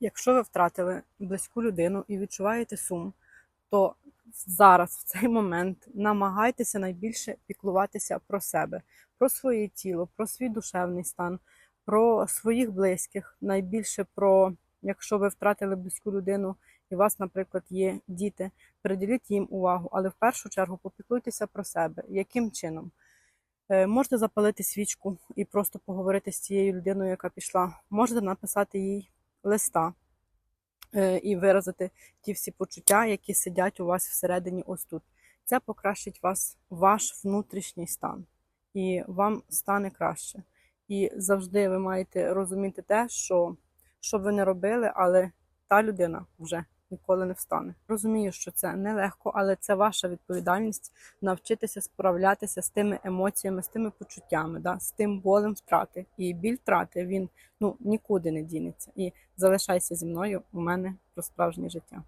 Якщо ви втратили близьку людину і відчуваєте сум, то зараз, в цей момент, намагайтеся найбільше піклуватися про себе, про своє тіло, про свій душевний стан, про своїх близьких, найбільше про, якщо ви втратили близьку людину і у вас, наприклад, є діти, приділіть їм увагу, але в першу чергу попіклуйтеся про себе. Яким чином? Е, Можете запалити свічку і просто поговорити з цією людиною, яка пішла. Можете написати їй листа е, і виразити ті всі почуття, які сидять у вас всередині ось тут. Це покращить вас, ваш внутрішній стан, і вам стане краще. І завжди ви маєте розуміти те, що що ви не робили, але та людина вже ніколи не встане. Розумію, що це нелегко, але це ваша відповідальність навчитися справлятися з тими емоціями, з тими почуттями, да, з тим болем втрати. І біль втрати він ну нікуди не дінеться. І залишайся зі мною у мене про справжнє життя.